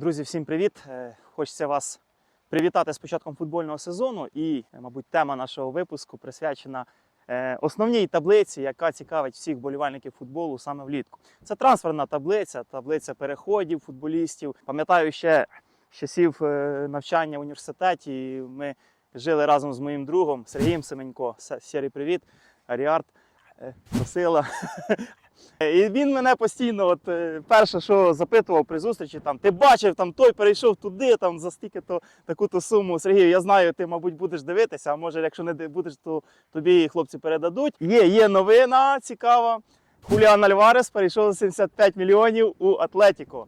Друзі, всім привіт! Е, Хочеться вас привітати з початком футбольного сезону. І, е, мабуть, тема нашого випуску присвячена е, основній таблиці, яка цікавить всіх болівальників футболу саме влітку. Це трансферна таблиця, таблиця переходів футболістів. Пам'ятаю ще з часів навчання в університеті. Ми жили разом з моїм другом Сергієм Семенько. Се- Сірий привіт, Аріард, е, Васила. І він мене постійно, от е, перше, що запитував при зустрічі, там ти бачив, там той перейшов туди, там за стільки то таку-то суму. Сергію, я знаю, ти, мабуть, будеш дивитися, а може, якщо не будеш, то тобі хлопці передадуть. Є, є новина цікава. Хуліан Альварес перейшов за 75 мільйонів у Атлетіко.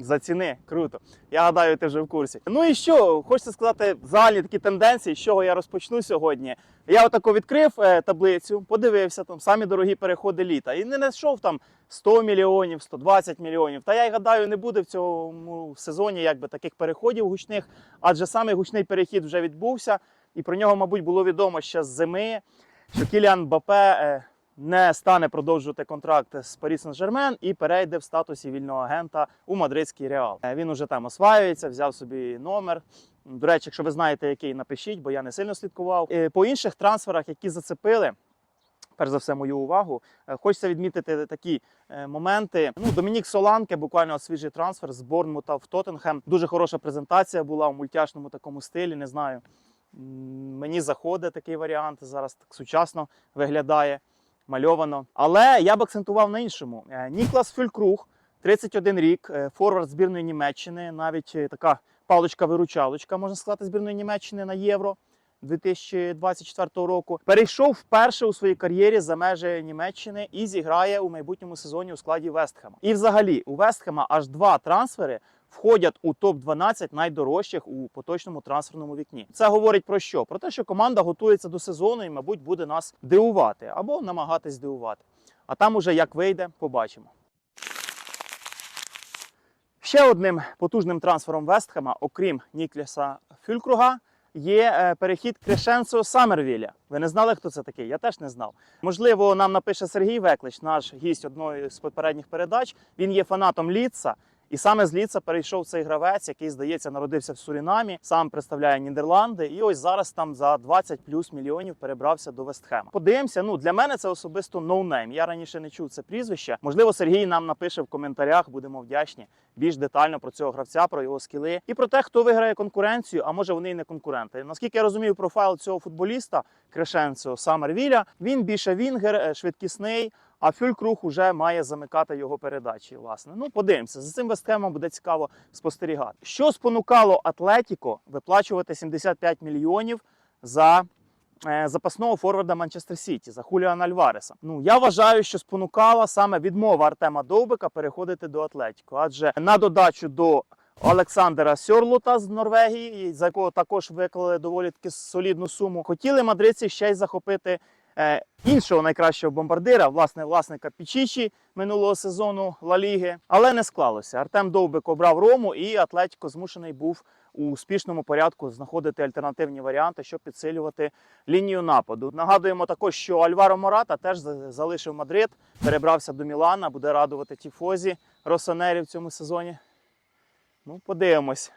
За ціни, круто. Я гадаю, ти вже в курсі. Ну і що, хочеться сказати загальні такі тенденції, з чого я розпочну сьогодні. Я отако відкрив е, таблицю, подивився там самі дорогі переходи літа. І не знайшов там 100 мільйонів, 120 мільйонів. Та я й гадаю, не буде в цьому сезоні якби таких переходів гучних, адже саме гучний перехід вже відбувся, і про нього, мабуть, було відомо ще з зими, що Кіліан Бапе е, не стане продовжувати контракт з Парі Сен-Жермен і перейде в статусі вільного агента у мадридський реал. Е, Він уже там осваюється, взяв собі номер. До речі, якщо ви знаєте, який, напишіть, бо я не сильно слідкував. Е, По інших трансферах, які зацепили. Перш за все, мою увагу. Е, Хочеться відмітити такі моменти. Ну, Домінік Соланке, буквально свіжий трансфер з Борнмута в Тоттенхем. Дуже хороша презентація була у мультяшному такому стилі. Не знаю. Мені заходить такий варіант. Зараз так сучасно виглядає, мальовано. Але я б акцентував на іншому. Е, Ніклас Фюлькруг, 31 рік, е, форвард збірної Німеччини, навіть е, така паличка-виручалочка, можна сказати, збірної Німеччини на євро. 2024 року перейшов вперше у своїй кар'єрі за межі Німеччини і зіграє у майбутньому сезоні у складі Вестхема. І взагалі у Вестхема аж два трансфери входять у топ 12 найдорожчих у поточному трансферному вікні. Це говорить про що? Про те, що команда готується до сезону і, мабуть, буде нас дивувати або намагатись здивувати. А там уже як вийде, побачимо. Ще одним потужним трансфером Вестхема, окрім Нікляса Фюлькруга, є е, перехід Крешенцо Самервіля. Ви не знали, хто це такий? Я теж не знав. Можливо, нам напише Сергій Веклич, наш гість одної з попередніх передач. Він є фанатом Ліца. І саме з Ліца перейшов цей гравець, який, здається, народився в Сурінамі, сам представляє Нідерланди, і ось зараз там за 20 плюс мільйонів перебрався до Вестхема. Подивимося. Ну для мене це особисто ноунейм. Я раніше не чув це прізвище. Можливо, Сергій нам напише в коментарях. Будемо вдячні більш детально про цього гравця, про його скіли і про те, хто виграє конкуренцію, а може вони і не конкуренти. Наскільки я розумію, профайл цього футболіста Крешенцо Самервіля, він більше вінгер, е, швидкісний. А Фюлькруг уже має замикати його передачі. Власне, ну подивимося. За цим вестхемом буде цікаво спостерігати. Що спонукало Атлетіко виплачувати 75 мільйонів за запасного форварда Манчестер Сіті за Хуліана Альвареса? Ну я вважаю, що спонукала саме відмова Артема Довбика переходити до Атлетіко, адже на додачу до Олександра Сьорлута з Норвегії, за якого також виклали доволі таки солідну суму. Хотіли мадридці ще й захопити е, іншого найкращого бомбардира, власне, власника Пічічі минулого сезону Ла Ліги, але не склалося. Артем Довбик обрав Рому, і Атлетіко змушений був у успішному порядку знаходити альтернативні варіанти, щоб підсилювати лінію нападу. Нагадуємо також, що Альваро Мората теж залишив Мадрид, перебрався до Мілана, буде радувати тіфозі Росонері в цьому сезоні. Ну, подивимось.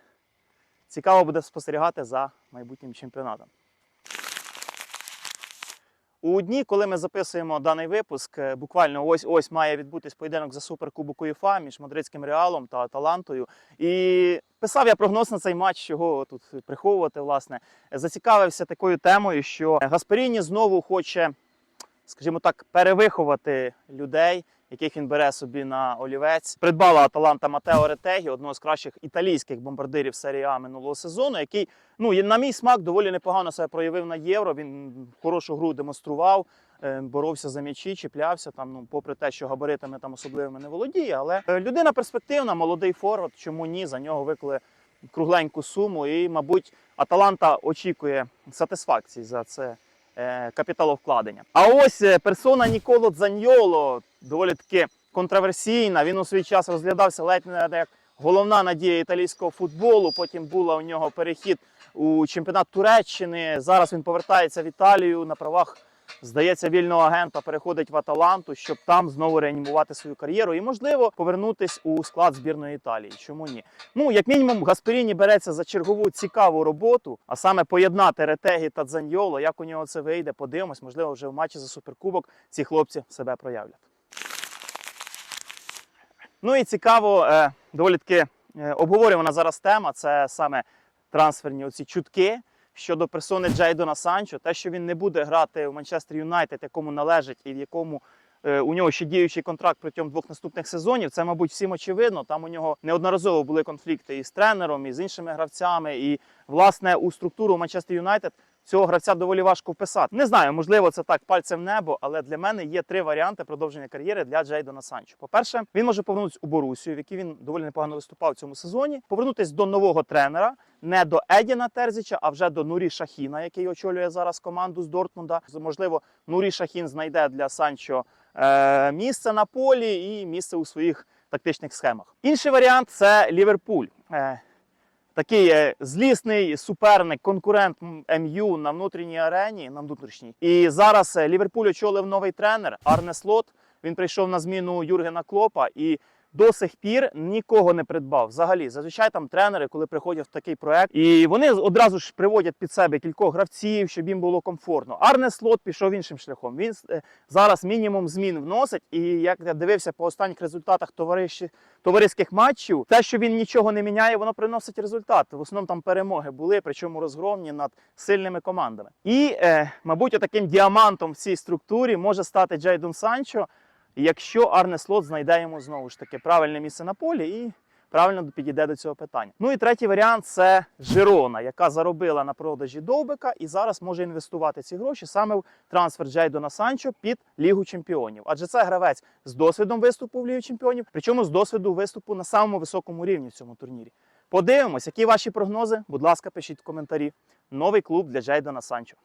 Цікаво буде спостерігати за майбутнім чемпіонатом. У дні, коли ми записуємо даний випуск, е, буквально ось ось має відбутись поєдинок за суперкубок УЄФА між мадридським реалом та Аталантою. І писав я прогноз на цей матч, чого тут приховувати. Власне, зацікавився такою темою, що Гасперіні знову хоче, скажімо так, перевиховати людей, яких він бере собі на олівець. Придбала Аталанта Матео Ретегі, одного з кращих італійських бомбардирів серії А минулого сезону, який, ну на мій смак, доволі непогано себе проявив на євро. Він хорошу гру демонстрував, е, боровся за м'ячі, чіплявся там. Ну, попри те, що габаритами там особливими не володіє. Але е, людина перспективна, молодий форвард. Чому ні? За нього виклали кругленьку суму. І, мабуть, Аталанта очікує сатисфакції за це капіталовкладення. А ось е, персона Ніколо Дзаньоло доволі таки контроверсійна. Він у свій час розглядався ледь не як головна надія італійського футболу. Потім була у нього перехід у чемпіонат Туреччини. Зараз він повертається в Італію на правах здається, вільного агента переходить в Аталанту, щоб там знову реанімувати свою кар'єру і, можливо, повернутись у склад збірної Італії. Чому ні? Ну, як мінімум, Гасперіні береться за чергову цікаву роботу, а саме поєднати Ретегі та Дзаньйоло. Як у нього це вийде, подивимось, можливо, вже в матчі за суперкубок ці хлопці себе проявлять. Ну і цікаво, е, доволі таки е, обговорювана зараз тема. Це саме трансферні оці чутки щодо персони Джейдона Санчо. Те, що він не буде грати в Манчестер Юнайтед, якому належить і в якому е, у нього ще діючий контракт протягом двох наступних сезонів. Це, мабуть, всім очевидно. Там у нього неодноразово були конфлікти і з тренером, і з іншими гравцями. І власне у структуру Манчестер Юнайтед цього гравця доволі важко вписати. Не знаю, можливо, це так пальцем в небо, але для мене є три варіанти продовження кар'єри для Джейдона Санчо. По-перше, він може повернутися у Борусію, в якій він доволі непогано виступав в цьому сезоні, повернутися до нового тренера. Не до Едіна Терзіча, а вже до Нурі Шахіна, який очолює зараз команду з Дортмунда. Можливо, Нурі Шахін знайде для Санчо е, місце на полі і місце у своїх тактичних схемах. Інший варіант це Ліверпуль. Е, такий злісний суперник, конкурент МЮ на внутрішній арені, на внутрішній. І зараз е, Ліверпуль очолив новий тренер Арне Слот. Він прийшов на зміну Юргена Клопа і до сих пір нікого не придбав. Взагалі, зазвичай там тренери, коли приходять в такий проект, і вони одразу ж приводять під себе кількох гравців, щоб їм було комфортно. Арне Слот пішов іншим шляхом. Він е, зараз мінімум змін вносить. І як я дивився по останніх результатах товариші, товариських матчів, те, що він нічого не міняє, воно приносить результат. В основному там перемоги були, причому розгромні над сильними командами. І, е, мабуть, отаким діамантом в цій структурі може стати Джейдон Санчо, якщо Арне Слот знайде йому знову ж таки правильне місце на полі і правильно підійде до цього питання. Ну і третій варіант це Жирона, яка заробила на продажі Довбика і зараз може інвестувати ці гроші саме в трансфер Джейдона Санчо під Лігу Чемпіонів. Адже це гравець з досвідом виступу в Лігі Чемпіонів, причому з досвіду виступу на самому високому рівні в цьому турнірі. Подивимось, які ваші прогнози. Будь ласка, пишіть в коментарі. Новий клуб для Джейдона Санчо.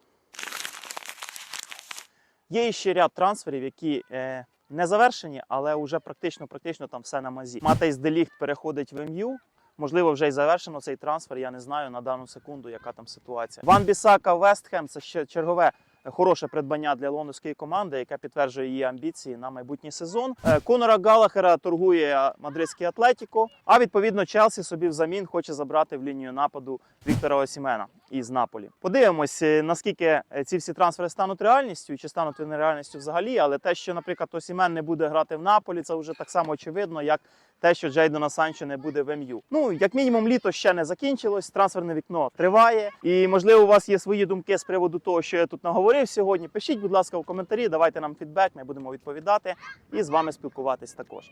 Є ще ряд трансферів, які е, не завершені, але вже практично практично там все на мазі. Матейс Деліхт переходить в МЮ. Можливо, вже й завершено цей трансфер. Я не знаю на дану секунду, яка там ситуація. Ван Бісака Вестхем це ще чергове. Хороше придбання для лондонської команди, яке підтверджує її амбіції на майбутній сезон. Е, Конора Галахера торгує мадридський Атлетіко. А відповідно Челсі собі взамін хоче забрати в лінію нападу Віктора Осімена із Наполі. Подивимось, е, наскільки е, ці всі трансфери стануть реальністю, чи стануть вони реальністю взагалі. Але те, що, наприклад, Осімен не буде грати в Наполі, це вже так само очевидно, як те, що Джейдона Санчо не буде в МЮ. Ну, як мінімум, літо ще не закінчилось, трансферне вікно триває. І можливо, у вас є свої думки з приводу того, що я тут наговорив сьогодні. Пишіть, будь ласка, в коментарі, давайте нам фідбек, ми будемо відповідати і з вами спілкуватись також.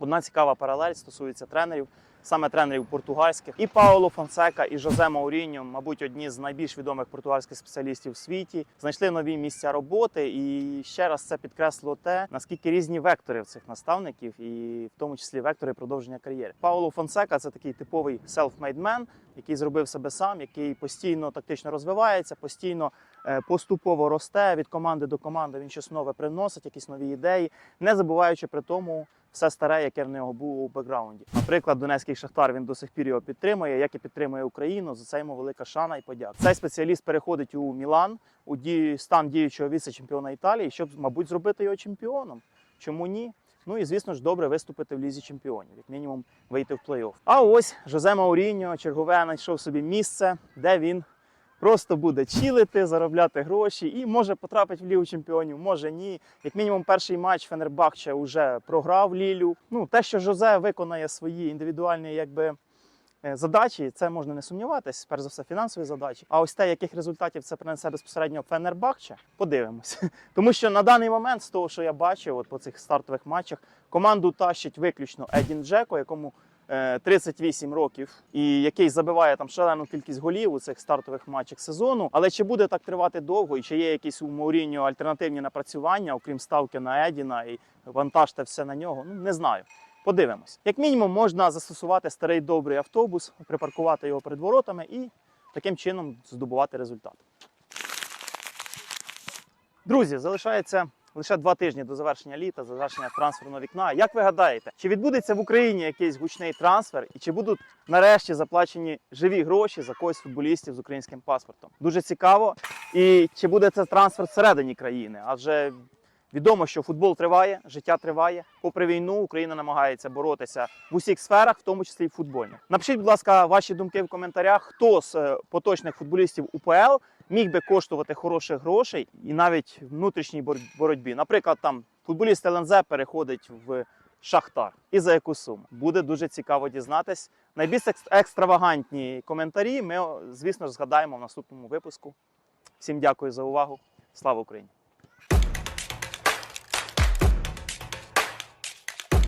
Одна цікава паралель стосується тренерів, саме тренерів португальських. І Пауло Фонсека, і Жозе Мауріньо, мабуть, одні з найбільш відомих португальських спеціалістів в світі, знайшли нові місця роботи. І ще раз це підкреслило те, наскільки різні вектори в цих наставників, і в тому числі вектори продовження кар'єри. Пауло Фонсека це такий типовий self-made man, який зробив себе сам, який постійно тактично розвивається, постійно е, поступово росте від команди до команди. Він щось нове приносить, якісь нові ідеї, не забуваючи при тому все старе, яке в нього було у бекграунді. Наприклад, Донецький Шахтар він до сих пір його підтримує, як і підтримує Україну. За це йому велика шана і подяка. Цей спеціаліст переходить у Мілан у ді... стан діючого віце-чемпіона Італії, щоб, мабуть, зробити його чемпіоном. Чому ні? Ну і звісно ж добре виступити в лізі чемпіонів, як мінімум вийти в плей-офф. А ось Жозе Мауріньо чергове знайшов собі місце, де він просто буде чілити, заробляти гроші і може потрапити в лігу чемпіонів, може ні. Як мінімум, перший матч Фенербахче вже програв Лілю. Ну те, що Жозе виконає свої індивідуальні, якби. е, Задачі, це можна не сумніватись, перш за все, фінансові задачі. А ось те, яких результатів це принесе безпосередньо Фенербахче, подивимось. Тому що на даний момент, з того, що я бачив, от по цих стартових матчах, команду тащить виключно Едін Джеко, якому 38 років, і який забиває там шалену кількість голів у цих стартових матчах сезону. Але чи буде так тривати довго, і чи є якісь у Мауріньо альтернативні напрацювання, окрім ставки на Едіна і вантажте все на нього? Ну не знаю. Подивимось. Як мінімум, можна застосувати старий добрий автобус, припаркувати його перед воротами і таким чином здобувати результат. Друзі, залишається лише два тижні до завершення літа, завершення трансферного вікна. Як ви гадаєте, чи відбудеться в Україні якийсь гучний трансфер, і чи будуть нарешті заплачені живі гроші за когось футболістів з українським паспортом? Дуже цікаво. І чи буде це трансфер всередині країни? Адже відомо, що футбол триває, життя триває. Попри війну, Україна намагається боротися в усіх сферах, в тому числі і футбольних. Напишіть, будь ласка, ваші думки в коментарях, хто з е, поточних футболістів УПЛ міг би коштувати хороших грошей і навіть внутрішній боротьбі. Наприклад, там футболіст ЛНЗ переходить в Шахтар. І за яку суму? Буде дуже цікаво дізнатись. Найбільш екс- екстравагантні коментарі ми, звісно ж, згадаємо в наступному випуску. Всім дякую за увагу. Слава Україні!